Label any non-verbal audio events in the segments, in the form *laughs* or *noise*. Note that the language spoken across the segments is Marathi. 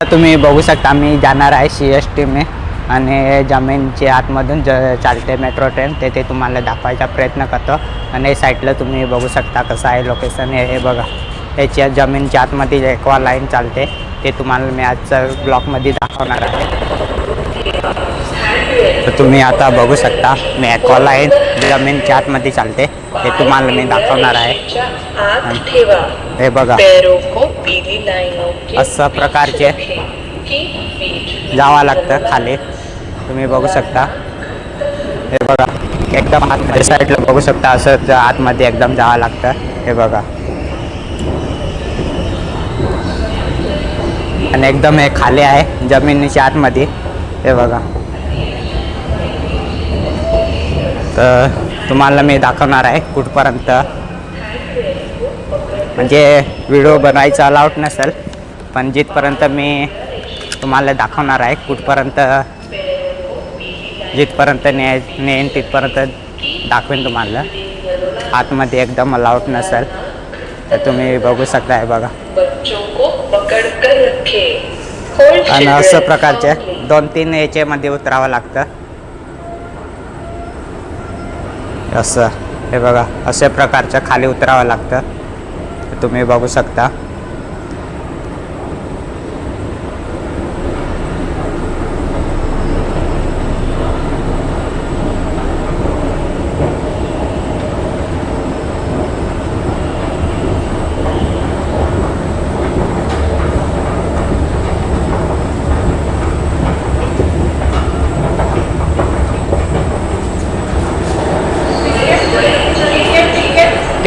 तुम्ही बघू शकता मी जाणार आहे सी एस टी मे आणि जमीनच्या आतमधून ज चालते मेट्रो ट्रेन ते ते तुम्हाला दाखवायचा प्रयत्न करतो. आणि साईडला तुम्ही बघू शकता कसं आहे लोकेशन हे हे बघा. याच्या जमीनच्या आतमध्ये एक्वा लाईन चालते. ते तुम्हाला मी आजच्या ब्लॉकमध्ये दाखवणार आहे. तर तुम्ही आता बघू शकता मी लाईन जमीनच्या आतमध्ये चालते. ते तुम्हाला मी दाखवणार आहे. हे बघा. पैरों को पीली लाइनों के अशा प्रकारचे जावं लागतं खाली. तुम्ही बघू शकता. हे बघा. एकदम आतमध्ये साईडला बघू शकता. असं आतमध्ये एकदम जावं लागतं. हे बघा. आणि एकदम हे खाली आहे जमिनीच्या आतमध्ये. हे बघा. तर तुम्हाला मी दाखवणार आहे कुठपर्यंत. म्हणजे व्हिडिओ बनवायचा अलाउड नसेल पण जिथपर्यंत मी तुम्हाला दाखवणार आहे कुठपर्यंत जिथपर्यंत ने नेईन तिथपर्यंत दाखवेन तुम्हाला. आतमध्ये एकदम अलाउड नसेल तर तुम्ही बघू शकता आहे बघा आणि असं प्रकारचे. दोन तीन याच्यामध्ये उतरावं लागतं. असं हे बघा अशा प्रकारचं खाली उतरावं लागतं. तुम्ही बघू शकता.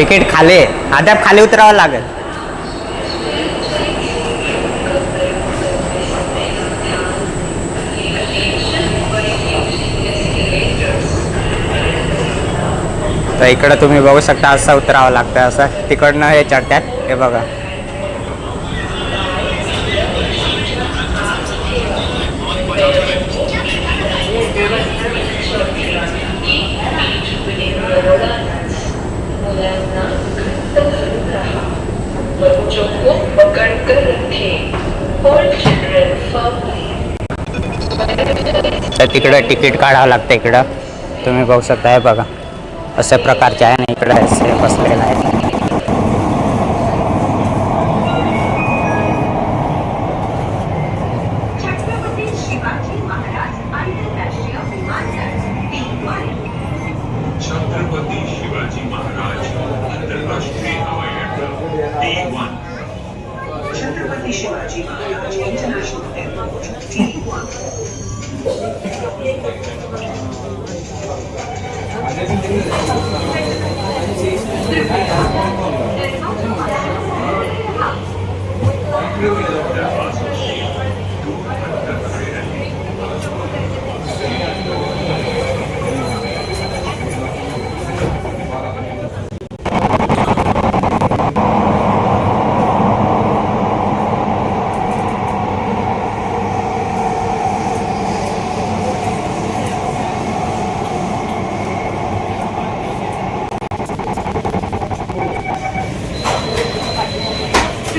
तिकीट खाली. आता अद्याप खाली उतरावं लागेल. तर इकडं तुम्ही बघू शकता असं उतरावं लागतं असं. तिकडनं हे चढतात हे बघा. बच्चों को पकड़ कर रखें। Hold तुम्हें बहु सकता तिकीट काढावं लागतं इकडं. तुम्ही बघू शकता, हे बघा. अशा प्रकारचे आहे ना, इकडं असे बसलेलं आहे అదే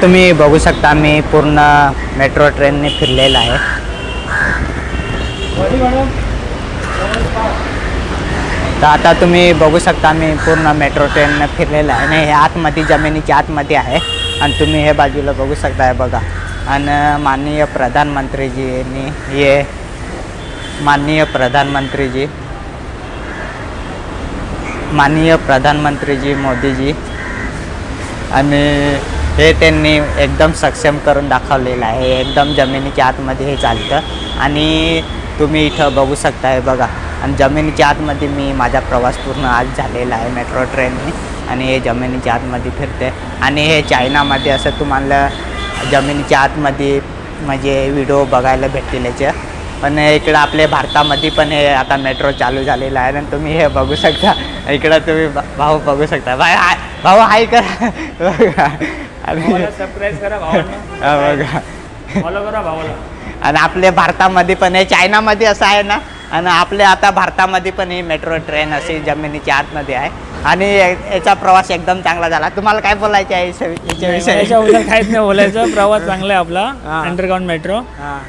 तुम्ही बघू शकता मी पूर्ण मेट्रो ट्रेनने फिरलेला आहे. तर आता तुम्ही बघू शकता मी पूर्ण मेट्रो ट्रेनने फिरलेलं आहे. आणि हे आतमध्ये जमिनीच्या आतमध्ये आहे. आणि तुम्ही हे बाजूला बघू शकताय बघा. आणि माननीय प्रधानमंत्रीजींनी हे माननीय प्रधानमंत्रीजी माननीय प्रधानमंत्रीजी मोदीजी आणि हे त्यांनी एकदम सक्षम करून दाखवलेलं आहे. एकदम जमिनीच्या आतमध्ये हे चालतं. आणि तुम्ही इथं बघू शकता हे बघा. आणि जमिनीच्या आतमध्ये मी माझा प्रवास पूर्ण आज झालेला आहे मेट्रो ट्रेनने आणि हे जमिनीच्या आतमध्ये फिरते. आणि हे चायनामध्ये असं तुम्हाला जमिनीच्या आतमध्ये म्हणजे व्हिडिओ बघायला भेटतील याचे. पण इकडं आपल्या भारतामध्ये पण हे आता मेट्रो चालू झालेलं आहे. आणि तुम्ही हे बघू शकता. इकडं तुम्ही भाऊ बघू शकता. भाई हाय भाऊ हाय करा. बघा. आणि सरप्राईज करा *laughs* हा, बघा. फॉलो करा भावाला. आणि आपल्या भारतामध्ये पण हे चायनामध्ये असं आहे ना आणि आपल्या आता भारतामध्ये पण ही मेट्रो ट्रेन अशी जमिनीच्या आतमध्ये आहे. आणि याचा प्रवास एकदम चांगला झाला. तुम्हाला काय बोलायचं आहे याच्या- याच्याविषयी काहीच नाही बोलायचं. *laughs* प्रवास चांगला आहे आपला. Underground metro.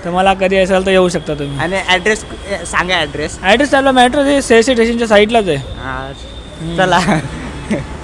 तुम्हाला कधी असेल तर येऊ शकता तुम्ही. आणि ॲड्रेस सांगा ॲड्रेस ॲड्रेस आपला मेट्रो सेसी स्टेशनच्या साईडलाच आहे. चला. *laughs*